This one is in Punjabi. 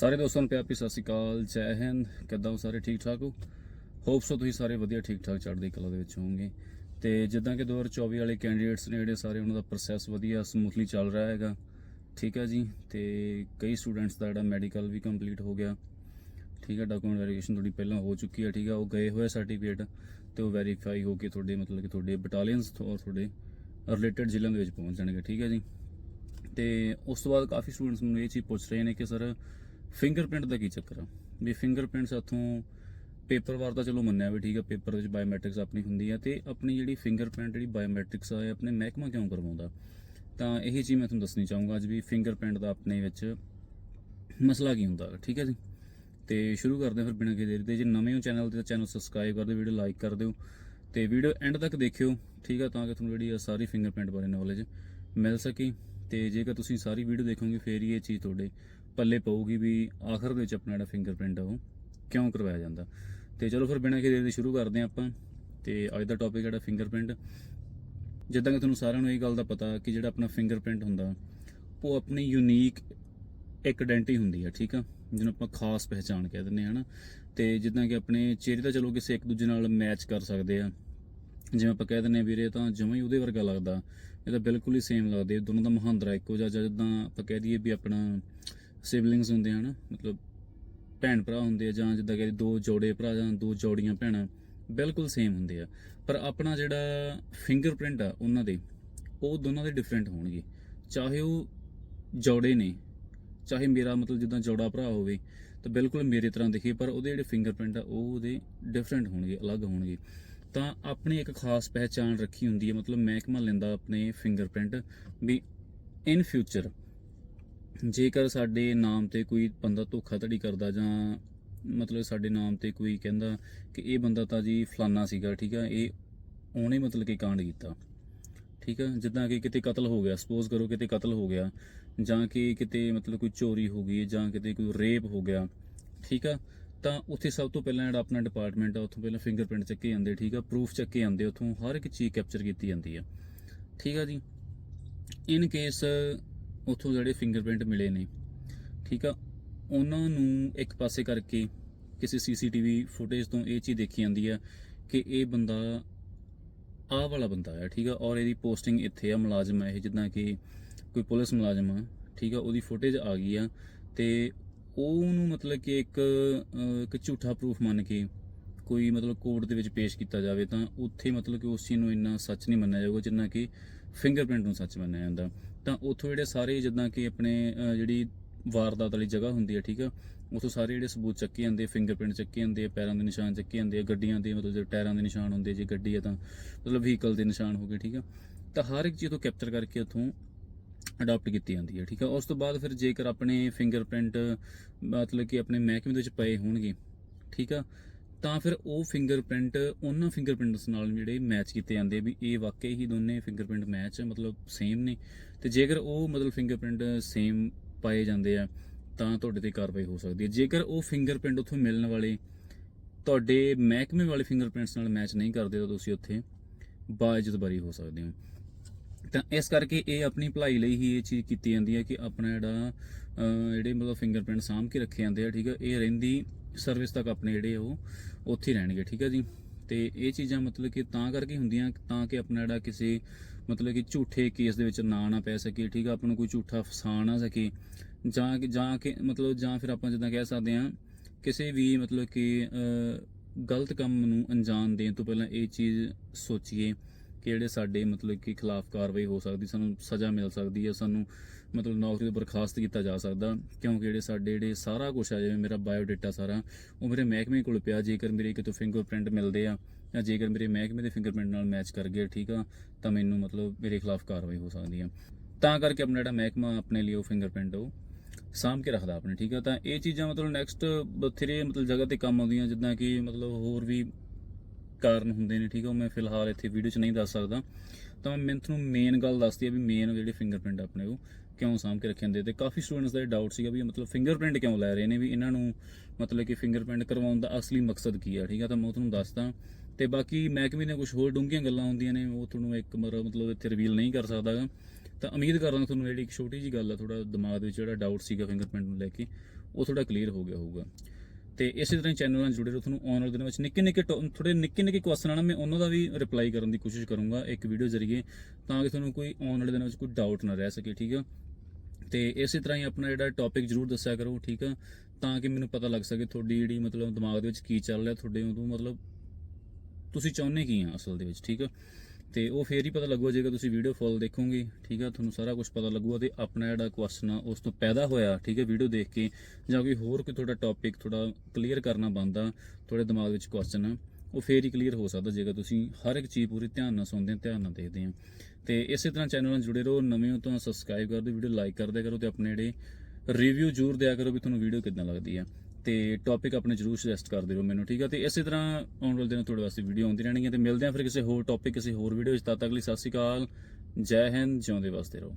ਸਾਰੇ ਦੋਸਤਾਂ ਨੂੰ ਪਿਆਰ ਭਰੀ ਸਤਿ ਸ਼੍ਰੀ ਅਕਾਲ, ਜੈ ਹਿੰਦ, ਕਿੱਦਾਂ ਹੋ ਸਾਰੇ? ਠੀਕ ਠਾਕ ਹੋ? ਹੋਪ ਸੋ ਤੁਸੀਂ ਸਾਰੇ ਵਧੀਆ, ਠੀਕ ਠਾਕ ਚੜ੍ਹਦੀ ਕਲਾ ਦੇ ਵਿੱਚ ਹੋਵੋਗੇ। ਤੇ ਜਿੱਦਾਂ ਕਿ 2024 ਵਾਲੇ ਕੈਂਡੀਡੇਟਸ ਨੇ ਜਿਹੜੇ ਸਾਰੇ ਉਹਨਾਂ ਦਾ ਪ੍ਰੋਸੈਸ ਵਧੀਆ ਸਮੂਥਲੀ ਚੱਲ ਰਿਹਾ ਹੈਗਾ। ਠੀਕ ਹੈ ਜੀ? ਤੇ ਕਈ ਸਟੂਡੈਂਟਸ ਦਾ ਜਿਹੜਾ ਮੈਡੀਕਲ ਵੀ ਕੰਪਲੀਟ ਹੋ ਗਿਆ। ਠੀਕ ਹੈ ਡਾਕੂਮੈਂਟ ਵੈਰੀਫਿਕੇਸ਼ਨ ਤੁਹਾਡੀ ਪਹਿਲਾਂ ਹੋ ਚੁੱਕੀ ਹੈ, ਠੀਕ ਹੈ? ਉਹ ਗਏ ਹੋਏ ਸਰਟੀਫਿਕੇਟ ਤੇ ਉਹ ਵੈਰੀਫਾਈ ਹੋ ਕੇ ਤੁਹਾਡੇ, ਮਤਲਬ ਕਿ ਤੁਹਾਡੇ ਬਟਾਲੀਅਨਸ ਔਰ ਤੁਹਾਡੇ ਰਿਲੇਟਡ ਜ਼ਿਲ੍ਹਿਆਂ ਦੇ ਵਿੱਚ ਪਹੁੰਚ ਜਾਣਗੇ, ਠੀਕ ਹੈ ਜੀ? ਤੇ ਉਸ ਤੋਂ ਬਾਅਦ ਕਾਫੀ ਸਟੂਡੈਂਟਸ ਮੈਨੂੰ ਇਹ ਚੀਜ਼ ਪੁੱਛ ਰਹੇ ਨੇ ਕਿ ਸਰ ਫਿੰਗਰਪ੍ਰਿੰਟ ਦਾ ਕੀ ਚੱਕਰ ਆ? ਵੀ ਫਿੰਗਰਪ੍ਰਿੰਟਸ ਇੱਥੋਂ ਪੇਪਰ ਵਾਰ ਤਾਂ ਚਲੋ ਮੰਨਿਆ ਵੀ ਠੀਕ ਆ ਪੇਪਰ ਵਿੱਚ ਬਾਇਓਮੈਟ੍ਰਿਕਸ ਆਪਣੀ ਹੁੰਦੀ ਆ ਤੇ ਆਪਣੀ ਜਿਹੜੀ ਫਿੰਗਰਪ੍ਰਿੰਟ ਜਿਹੜੀ ਬਾਇਓਮੈਟ੍ਰਿਕਸ ਆ, ਇਹ ਆਪਣੇ ਮਹਿਕਮਾ ਕਿਉਂ ਕਰਵਾਉਂਦਾ? ਤਾਂ ਇਹੀ ਚੀਜ਼ ਮੈਂ ਤੁਹਾਨੂੰ ਦੱਸਣੀ ਚਾਹੂੰਗਾ, ਅੱਜ ਵੀ ਫਿੰਗਰਪ੍ਰਿੰਟ ਦਾ ਆਪਣੇ ਵਿੱਚ ਮਸਲਾ ਕੀ ਹੁੰਦਾ ਠੀਕ ਹੈ ਜੀ? ਤੇ ਸ਼ੁਰੂ ਕਰਦੇ ਹਾਂ ਫਿਰ ਬਿਨਾਂ ਕਿਸੇ ਦੇਰ ਦੇ। ਜੇ ਨਵੇਂ ਹੋ ਚੈਨਲ ਤੇ ਤਾਂ ਚੈਨਲ ਸਬਸਕ੍ਰਾਈਬ ਕਰ ਦਿਓ ਵੀਡੀਓ ਲਾਈਕ ਕਰ ਦਿਓ ਤੇ ਵੀਡੀਓ ਐਂਡ ਤੱਕ ਦੇਖਿਓ, ਠੀਕ ਆ, ਤਾਂ ਕਿ ਤੁਹਾਨੂੰ ਜਿਹੜੀ ਆ ਸਾਰੀ ਫਿੰਗਰਪ੍ਰਿੰਟ ਬਾਰੇ ਨੌਲੇਜ ਮਿਲ ਸਕੇ। ਤੇ ਜੇਕਰ ਤੁਸੀਂ ਸਾਰੀ ਵੀਡੀਓ ਦੇਖੋਗੇ, ਫੇਰ ਹੀ ਇਹ ਚੀਜ਼ ਤੁਹਾਡੇ ਪੱਲੇ ਪਊਗੀ ਵੀ ਆਖਰ ਦੇ ਵਿੱਚ ਆਪਣਾ ਜਿਹੜਾ ਫਿੰਗਰਪ੍ਰਿੰਟ ਆ ਉਹ ਕਿਉਂ ਕਰਵਾਇਆ ਜਾਂਦਾ। ਤੇ ਚਲੋ ਫਿਰ ਬਿਨਾਂ ਕਿਸੇ ਦੇ ਸ਼ੁਰੂ ਕਰਦੇ ਹਾਂ ਆਪਾਂ। ਤੇ ਅੱਜ ਦਾ ਟੌਪਿਕ ਜਿਹੜਾ ਫਿੰਗਰਪ੍ਰਿੰਟ ਜਿੱਦਾਂ ਕਿ ਤੁਹਾਨੂੰ ਸਾਰਿਆਂ ਨੂੰ ਇਹ ਗੱਲ ਦਾ ਪਤਾ ਕਿ ਜਿਹੜਾ ਆਪਣਾ ਫਿੰਗਰਪ੍ਰਿੰਟ ਹੁੰਦਾ, ਉਹ ਆਪਣੀ ਯੂਨੀਕ ਇੱਕ ਆਇਡੈਂਟੀ ਹੁੰਦੀ ਆ, ਠੀਕ ਆ? ਜਿਹਨੂੰ ਆਪਾਂ ਖਾਸ ਪਹਿਚਾਣ ਕਹਿ ਦਿੰਦੇ ਹਾਂ ਨਾ ਤੇ ਜਿੱਦਾਂ ਕਿ ਆਪਣੇ ਚਿਹਰੇ ਤਾਂ ਚਲੋ ਕਿਸੇ ਇੱਕ ਦੂਜੇ ਨਾਲ ਮੈਚ ਕਰ ਸਕਦੇ ਆ। ਜਿਵੇਂ ਆਪਾਂ ਕਹਿ ਦਿੰਦੇ ਹਾਂ ਵੀਰੇ ਤਾਂ ਜਮਾਂ ਹੀ ਉਹਦੇ ਵਰਗਾ ਲੱਗਦਾ। ਇਹ ਤਾਂ ਬਿਲਕੁਲ ਹੀ ਸੇਮ ਲੱਗਦੇ ਦੋਨੋਂ ਦਾ ਮਹਾਂਦਰਾ ਇੱਕੋ ਜਿਹਾ, ਜਾਂ ਜਿੱਦਾਂ ਆਪਾਂ ਕਹਿ ਦਈਏ ਵੀ ਆਪਣਾ ਸਿਬਲਿੰਗਸ ਹੁੰਦੇ ਹਨ, ਮਤਲਬ ਭੈਣ ਭਰਾ ਹੁੰਦੇ ਆ ਜਾਂ ਜਿੱਦਾਂ ਕਿ ਦੋ ਜੋੜੇ ਭਰਾ ਜਾਂ ਦੋ ਜੋੜੀਆਂ ਭੈਣਾਂ, ਬਿਲਕੁਲ ਸੇਮ ਹੁੰਦੇ ਆ। ਪਰ ਆਪਣਾ ਜਿਹੜਾ ਫਿੰਗਰਪ੍ਰਿੰਟ ਆ, ਉਹਨਾਂ ਦੇ, ਉਹ ਦੋਨਾਂ ਦੇ ਡਿਫਰੈਂਟ ਹੋਣਗੇ। ਚਾਹੇ ਉਹ ਜੋੜੇ ਨੇ, ਚਾਹੇ ਮੇਰਾ ਮਤਲਬ ਜਿੱਦਾਂ ਜੋੜਾ ਭਰਾ ਹੋਵੇ, ਤਾਂ ਬਿਲਕੁਲ ਮੇਰੇ ਤਰ੍ਹਾਂ ਦਿਖੇ, ਪਰ ਉਹਦੇ ਜਿਹੜੇ ਫਿੰਗਰਪ੍ਰਿੰਟ ਆ, ਉਹ ਉਹਦੇ ਡਿਫਰੈਂਟ ਹੋਣਗੇ, ਅਲੱਗ ਹੋਣਗੇ। ਤਾਂ ਆਪਣੀ ਇੱਕ ਖਾਸ ਪਹਿਚਾਣ ਰੱਖੀ ਹੁੰਦੀ ਹੈ ਮਤਲਬ ਮਹਿਕਮਾ ਲੈਂਦਾ ਆਪਣੇ ਫਿੰਗਰਪ੍ਰਿੰਟ ਵੀ ਇਨ ਫਿਊਚਰ ਜੇਕਰ ਸਾਡੇ ਨਾਮ ਤੇ ਕੋਈ ਬੰਦਾ ਧੋਖਾਧੜੀ ਕਰਦਾ ਜਾਂ ਮਤਲਬ ਸਾਡੇ ਨਾਮ ਤੇ ਕੋਈ ਕਹਿੰਦਾ ਕਿ ਇਹ ਬੰਦਾ ਤਾਂ ਜੀ ਫਲਾਨਾ ਸੀਗਾ, ਠੀਕ ਆ, ਇਹ ਉਹਨੇ ਮਤਲਬ ਕਿ ਕਾਂਡ ਕੀਤਾ। ਠੀਕ ਆ, ਜਿੱਦਾਂ ਕਿ ਕਿਤੇ ਕਤਲ ਹੋ ਗਿਆ ਸਪੋਜ਼ ਕਰੋ ਕਿਤੇ ਕਤਲ ਹੋ ਗਿਆ, ਜਾਂ ਕਿ ਕਿਤੇ ਮਤਲਬ ਕੋਈ ਚੋਰੀ ਹੋ ਗਈ, ਜਾਂ ਕਿਤੇ ਕੋਈ ਰੇਪ ਹੋ ਗਿਆ, ਠੀਕ ਆ, ਤਾਂ ਉੱਥੇ ਸਭ ਤੋਂ ਪਹਿਲਾਂ ਜਿਹੜਾ ਆਪਣਾ ਡਿਪਾਰਟਮੈਂਟ ਆ, ਉੱਥੋਂ ਪਹਿਲਾਂ ਫਿੰਗਰਪ੍ਰਿੰਟ ਚੱਕੇ ਜਾਂਦੇ, ਠੀਕ ਆ ਪ੍ਰੂਫ ਚੱਕੇ ਜਾਂਦੇ, ਉੱਥੋਂ ਹਰ ਇੱਕ ਚੀਜ਼ ਕੈਪਚਰ ਕੀਤੀ ਜਾਂਦੀ ਆ। ਠੀਕ ਆ ਜੀ ਇਨ ਕੇਸ ਉੱਥੋਂ ਜਿਹੜੇ ਫਿੰਗਰਪ੍ਰਿੰਟ ਮਿਲੇ ਨੇ, ਠੀਕ ਆ? ਉਹਨਾਂ ਨੂੰ ਇੱਕ ਪਾਸੇ ਕਰਕੇ ਕਿਸੇ ਸੀਸੀਟੀਵੀ ਫੁਟੇਜ ਤੋਂ ਇਹ ਚੀਜ਼ ਦੇਖੀ ਜਾਂਦੀ ਆ ਕਿ ਇਹ ਬੰਦਾ ਆਹ ਵਾਲਾ ਬੰਦਾ ਆ, ਠੀਕ ਆ? ਔਰ ਇਹਦੀ ਪੋਸਟਿੰਗ ਇੱਥੇ ਆ ਮੁਲਾਜ਼ਮ ਆ, ਇਹ ਜਿੱਦਾਂ ਕਿ ਕੋਈ ਪੁਲਿਸ ਮੁਲਾਜ਼ਮ ਆ, ਠੀਕ ਆ? ਉਹਦੀ ਫੁਟੇਜ ਆ ਗਈ ਆ ਤੇ ਉਹਨੂੰ ਮਤਲਬ ਕਿ ਇੱਕ ਇੱਕ ਝੂਠਾ ਪ੍ਰੂਫ ਮੰਨ ਕੇ ਕੋਈ ਮਤਲਬ ਕੋਰਟ ਦੇ ਵਿੱਚ ਪੇਸ਼ ਕੀਤਾ ਜਾਵੇ ਤਾਂ ਉੱਥੇ ਮਤਲਬ ਕਿ ਉਸ ਚੀਜ਼ ਨੂੰ ਇੰਨਾ ਸੱਚ ਨਹੀਂ ਮੰਨਿਆ ਜਾਊਗਾ ਜਿੰਨਾ ਕਿ ਫਿੰਗਰਪ੍ਰਿੰਟ ਨੂੰ ਸੱਚ ਮੰਨਿਆ ਜਾਂਦਾ। ਤਾਂ ਉੱਥੋਂ ਜਿਹੜੇ ਸਾਰੇ ਜਿੱਦਾਂ ਕਿ ਆਪਣੇ ਜਿਹੜੀ ਵਾਰਦਾਤ ਵਾਲੀ ਜਗ੍ਹਾ ਹੁੰਦੀ ਹੈ ਠੀਕ ਆ? ਉੱਥੋਂ ਸਾਰੇ ਜਿਹੜੇ ਸਬੂਤ ਚੱਕੇ ਜਾਂਦੇ ਫਿੰਗਰਪ੍ਰਿੰਟ ਚੱਕੇ ਜਾਂਦੇ ਆ, ਪੈਰਾਂ ਦੇ ਨਿਸ਼ਾਨ ਚੱਕੇ ਜਾਂਦੇ ਆ, ਗੱਡੀਆਂ ਦੇ ਮਤਲਬ ਜੇ ਟਾਇਰਾਂ ਦੇ ਨਿਸ਼ਾਨ ਹੁੰਦੇ ਜੇ ਗੱਡੀ ਆ ਤਾਂ ਮਤਲਬ ਵਹੀਕਲ ਦੇ ਨਿਸ਼ਾਨ ਹੋ ਗਏ ਠੀਕ ਆ? ਤਾਂ ਹਰ ਇੱਕ ਚੀਜ਼ ਤੋਂ ਕੈਪਚਰ ਕਰਕੇ ਉੱਥੋਂ ਅਡਾਪਟ ਕੀਤੀ ਜਾਂਦੀ ਹੈ ਠੀਕ ਆ? ਉਸ ਤੋਂ ਬਾਅਦ ਫਿਰ ਜੇਕਰ ਆਪਣੇ ਫਿੰਗਰਪ੍ਰਿੰਟ ਮਤਲਬ ਕਿ ਆਪਣੇ ਮਹਿਕਮੇ ਦੇ ਵਿੱਚ ਪਏ ਹੋਣਗੇ ਠੀਕ ਆ? ਤਾਂ ਫਿਰ ਉਹ ਫਿੰਗਰਪ੍ਰਿੰਟ ਉਹਨਾਂ ਫਿੰਗਰਪ੍ਰਿੰਟਸ ਨਾਲ ਜਿਹੜੇ ਮੈਚ ਕੀਤੇ ਜਾਂਦੇ ਆ ਵੀ ਇਹ ਵਾਕਈ ਹੀ ਦੋਨੇ ਫਿੰਗਰਪ੍ਰਿੰਟ ਮੈਚ ਮਤਲਬ ਸੇਮ ਨੇ। ਤੇ ਜੇਕਰ ਉਹ ਮਤਲਬ ਫਿੰਗਰਪ੍ਰਿੰਟ ਸੇਮ ਪਾਏ ਜਾਂਦੇ ਆ, ਤਾਂ ਤੁਹਾਡੇ ਤੇ ਕਾਰਵਾਈ ਹੋ ਸਕਦੀ ਹੈ। ਜੇਕਰ ਉਹ ਫਿੰਗਰਪ੍ਰਿੰਟ ਉੱਥੋਂ ਮਿਲਣ ਵਾਲੇ ਤੁਹਾਡੇ ਮਹਿਕਮੇ ਵਾਲੇ ਫਿੰਗਰਪ੍ਰਿੰਟਸ ਨਾਲ ਮੈਚ ਨਹੀਂ ਕਰਦੇ, ਤਾਂ ਤੁਸੀਂ ਉੱਥੇ ਬਾਇਜ਼ਤ ਹੋ ਸਕਦੇ ਹੋ। ਤਾਂ ਇਸ ਕਰਕੇ ਇਹ ਆਪਣੀ ਭਲਾਈ ਲਈ ਹੀ ਇਹ ਚੀਜ਼ ਕੀਤੀ ਜਾਂਦੀ ਹੈ ਕਿ ਆਪਣਾ ਜਿਹੜਾ ਜਿਹੜੇ ਮਤਲਬ ਫਿੰਗਰਪ੍ਰਿੰਟ ਸਾਂਭ ਕੇ ਰੱਖੇ ਜਾਂਦੇ ਆ, ਠੀਕ ਹੈ ਇਹ ਰਹਿੰਦੀ ਸਰਵਿਸ ਤੱਕ ਆਪਣੇ ਜਿਹੜੇ ਉਹ, ਉੱਥੇ ਰਹਿਣਗੇ, ਠੀਕ ਹੈ ਜੀ? ਤੇ ਇਹ ਚੀਜ਼ਾਂ ਮਤਲਬ ਕਿ ਤਾਂ ਕਰਕੇ ਹੁੰਦੀਆਂ, ਤਾਂ ਕਿ ਆਪਣਾ ਜਿਹੜਾ ਕਿਸੇ ਮਤਲਬ ਕਿ ਝੂਠੇ ਕੇਸ ਦੇ ਵਿੱਚ ਨਾ ਨਾ ਪੈ ਸਕੇ, ਠੀਕ ਆ ਆਪਾਂ ਨੂੰ ਕੋਈ ਝੂਠਾ ਫਸਾ ਨਾ ਸਕੇ। ਜਾਂ ਕਿ ਜਾਂ ਕਿ ਮਤਲਬ ਜਾਂ ਫਿਰ ਆਪਾਂ ਜਿੱਦਾਂ ਕਹਿ ਸਕਦੇ ਹਾਂ, ਕਿਸੇ ਵੀ ਮਤਲਬ ਕਿ ਗਲਤ ਕੰਮ ਨੂੰ ਅੰਜਾਮ ਦੇਣ ਤੋਂ ਪਹਿਲਾਂ ਇਹ ਚੀਜ਼ ਸੋਚੀਏ। ਕਿ ਜਿਹੜੇ ਸਾਡੇ ਮਤਲਬ ਕਿ ਖਿਲਾਫ ਕਾਰਵਾਈ ਹੋ ਸਕਦੀ, ਸਾਨੂੰ ਸਜ਼ਾ ਮਿਲ ਸਕਦੀ ਹੈ, ਸਾਨੂੰ ਮਤਲਬ ਨੌਕਰੀ ਤੋਂ ਬਰਖਾਸਤ ਕੀਤਾ ਜਾ ਸਕਦਾ। ਕਿਉਂਕਿ ਜਿਹੜੇ ਸਾਡੇ ਜਿਹੜੇ ਸਾਰਾ ਕੁਝ ਆ, ਜਿਵੇਂ ਮੇਰਾ ਬਾਇਓ ਡਾਟਾ ਸਾਰਾ, ਉਹ ਮੇਰੇ ਮਹਿਕਮੇ ਕੋਲ ਪਿਆ। ਜੇਕਰ ਮੇਰੇ ਕਿਤੋਂ ਫਿੰਗਰਪ੍ਰਿੰਟ ਮਿਲਦੇ ਆ ਜਾਂ ਜੇਕਰ ਮੇਰੇ ਮਹਿਕਮੇ ਦੇ ਫਿੰਗਰਪ੍ਰਿੰਟ ਨਾਲ ਮੈਚ ਕਰ ਗਏ, ਠੀਕ ਆ, ਤਾਂ ਮੈਨੂੰ ਮਤਲਬ ਮੇਰੇ ਖਿਲਾਫ ਕਾਰਵਾਈ ਹੋ ਸਕਦੀ ਆ। ਤਾਂ ਕਰਕੇ ਆਪਣਾ ਜਿਹੜਾ ਮਹਿਕਮਾ ਆਪਣੇ ਲਈ ਉਹ ਫਿੰਗਰਪ੍ਰਿੰਟ ਉਹ ਸਾਂਭ ਕੇ ਰੱਖਦਾ ਆਪਣੇ, ਠੀਕ ਆ। ਤਾਂ ਇਹ ਚੀਜ਼ਾਂ ਮਤਲਬ ਨੈਕਸਟ ਬਥੇਰੇ ਮਤਲਬ ਜਗ੍ਹਾ ਤੇ ਕੰਮ ਆਉਂਦੀਆਂ, ਜਿੱਦਾਂ ਕਿ ਮਤਲਬ ਹੋਰ ਵੀ ਕਾਰਨ ਹੁੰਦੇ ਨੇ, ਠੀਕ ਆ, ਉਹ ਮੈਂ ਫਿਲਹਾਲ ਇੱਥੇ ਵੀਡੀਓ 'ਚ ਨਹੀਂ ਦੱਸ ਸਕਦਾ। ਤਾਂ ਮੈਂ ਤੁਹਾਨੂੰ ਮੇਨ ਗੱਲ ਦੱਸਦੀ ਆ ਵੀ ਮੇਨ ਜਿਹੜੇ ਫਿੰਗਰਪ੍ਰਿੰਟ ਆਪਣੇ, ਉਹ ਕਿਉਂ ਸਾਂਭ ਕੇ ਰੱਖੇ ਹੁੰਦੇ ਤੇ ਕਾਫੀ ਸਟੂਡੈਂਟਸ ਦਾ ਇਹ ਡਾਊਟ ਸੀਗਾ ਵੀ ਮਤਲਬ ਫਿੰਗਰਪ੍ਰਿੰਟ ਕਿਉਂ ਲੈ ਰਹੇ ਨੇ, ਵੀ ਇਹਨਾਂ ਨੂੰ ਮਤਲਬ ਕਿ ਫਿੰਗਰਪ੍ਰਿੰਟ ਕਰਵਾਉਣ ਦਾ ਅਸਲੀ ਮਕਸਦ ਕੀ ਆ, ਠੀਕ ਆ, ਤਾਂ ਮੈਂ ਉਹ ਤੁਹਾਨੂੰ ਦੱਸਦਾ। ਤੇ ਬਾਕੀ ਮਹਿਕਮੇ ਨੇ ਕੁਝ ਹੋਰ ਡੂੰਘੀਆਂ ਗੱਲਾਂ ਹੁੰਦੀਆਂ ਨੇ, ਉਹ ਤੁਹਾਨੂੰ ਇੱਕ ਮਰ ਮਤਲਬ ਇੱਥੇ ਰਿਵੀਲ ਨਹੀਂ ਕਰ ਸਕਦਾ ਗਾ। ਤਾਂ ਉਮੀਦ ਕਰਦਾ ਤੁਹਾਨੂੰ ਜਿਹੜੀ ਇੱਕ ਛੋਟੀ ਜੀ ਗੱਲ ਆ ਥੋੜਾ ਦਿਮਾਗ ਦੇ ਵਿੱਚ ਜਿਹੜਾ ਡਾਊਟ ਸੀਗਾ ਫਿੰਗਰਪ੍ਰਿੰਟ ਨੂੰ ਲੈ ਕੇ, ਉਹ ਥੋੜਾ ਕਲੀਅਰ ਹੋ ਗਿਆ ਹੋਊਗਾ। ਤੇ ਇਸੇ ਤਰ੍ਹਾਂ ਚੈਨਲ ਨਾਲ ਜੁੜੇ ਰਹੋ ਤੁਹਾਨੂੰ ਆਉਣ ਵਾਲੇ ਦਿਨਾਂ ਵਿੱਚ। ਨਿੱਕੇ ਨਿੱਕੇ ਥੋੜੇ ਨਿੱਕੇ ਨਿੱਕੇ ਕੁਐਸਚਨ ਆਣਾ ਮੈਂ ਉਹਨਾਂ ਦਾ ਵੀ ਰਿਪਲਾਈ ਕਰਨ ਦੀ ਕੋਸ਼ਿਸ਼ ਕਰੂੰਗਾ ਇੱਕ ਵੀਡੀਓ ਜ਼ਰੀਏ, ਤਾਂ ਕਿ ਤੁਹਾਨੂੰ ਕੋਈ ਆਉਣ ਵਾਲੇ ਦਿਨਾਂ ਵਿੱਚ ਕੋਈ ਡਾਊਟ ਨਾ ਰਹਿ ਸਕੇ, ਠੀਕ ਆ? ਤੇ ਇਸੇ ਤਰ੍ਹਾਂ ਹੀ ਆਪਣਾ ਜਿਹੜਾ ਟੌਪਿਕ ਜਰੂਰ ਦੱਸਿਆ ਕਰੋ, ਠੀਕ ਆ? ਤਾਂ ਕਿ ਮੈਨੂੰ ਪਤਾ ਲੱਗ ਸਕੇ ਤੁਹਾਡੀ ਜਿਹੜੀ ਮਤਲਬ ਦਿਮਾਗ ਦੇ ਵਿੱਚ ਕੀ ਚੱਲ ਰਿਹਾ, ਤੁਹਾਡੇ ਉਦੋਂ ਮਤਲਬ ਤੁਸੀਂ ਚਾਹੁੰਦੇ ਕੀ ਆ ਅਸਲ ਦੇ ਵਿੱਚ, ਠੀਕ ਆ? ਤੇ ਉਹ ਫੇਰ ਹੀ ਪਤਾ ਲੱਗੂਗਾ, ਜੇਕਰ ਤੁਸੀਂ ਵੀਡੀਓ ਫੁੱਲ ਦੇਖੋਗੇ, ਠੀਕ ਆ, ਤੁਹਾਨੂੰ ਸਾਰਾ ਕੁਝ ਪਤਾ ਲੱਗੂਗਾ ਤੇ ਆਪਣਾ ਜਿਹੜਾ ਕੁਐਸਚਨ ਆ, ਉਸ ਤੋਂ ਪੈਦਾ ਹੋਇਆ, ਠੀਕ ਹੈ ਵੀਡੀਓ ਦੇਖ ਕੇ, ਜਾਂ ਕੋਈ ਹੋਰ ਕੋਈ ਤੁਹਾਡਾ ਟੌਪਿਕ ਥੋੜਾ ਕਲੀਅਰ ਕਰਨਾ ਬੰਦਾ ਤੁਹਾਡੇ ਦਿਮਾਗ ਵਿੱਚ ਕੁਐਸਚਨ ਆ ਉਹ ਫੇਰ ਹੀ ਕਲੀਅਰ ਹੋ ਸਕਦਾ, ਜੇਕਰ ਤੁਸੀਂ ਹਰ ਇੱਕ ਚੀਜ਼ ਪੂਰੀ ਧਿਆਨ ਨਾਲ ਸੁਣਦੇ ਹੋ, ਧਿਆਨ ਨਾਲ ਦੇਖਦੇ ਹੋ। ਤੇ ਇਸੇ ਤਰ੍ਹਾਂ ਚੈਨਲ ਨਾਲ ਜੁੜੇ ਰਹੋ, ਨਵੇਂ ਹੋ ਤਾਂ ਸਬਸਕ੍ਰਾਈਬ ਕਰ ਦਿਓ ਵੀਡੀਓ ਲਾਈਕ ਕਰਦੇ ਕਰੋ ਤੇ ਆਪਣੇ ਜਿਹੜੇ ਰਿਵਿਊ ਜ਼ਰੂਰ ਦਿਆ ਕਰੋ ਵੀ ਤੁਹਾਨੂੰ ਵੀਡੀਓ ਕਿੱਦਾਂ ਲੱਗਦੀ ਆ। ਤੇ ਟੌਪਿਕ ਆਪਣੇ ਜਰੂਰ ਸੁਜੈਸਟ ਕਰਦੇ ਰਹੋ ਮੈਨੂੰ, ਠੀਕ ਆ? ਤੇ ਇਸੇ ਤਰ੍ਹਾਂ ਆਉਣ ਵਾਲੇ ਦਿਨਾਂ ਤੁਹਾਡੇ ਵਾਸਤੇ ਵੀਡੀਓ ਆਉਂਦੀ ਰਹਿਣਗੀਆਂ। ਤੇ ਮਿਲਦੇ ਆ ਫਿਰ ਕਿਸੇ ਹੋਰ ਟੌਪਿਕ ਕਿਸੇ ਹੋਰ ਵੀਡੀਓ ਵਿੱਚ। ਤਦ ਤੱਕ ਲਈ ਸਤਿ ਸ਼੍ਰੀ ਅਕਾਲ, ਜੈ ਹਿੰਦ, ਜਿਉਂਦੇ ਵਸਦੇ ਰਹੋ।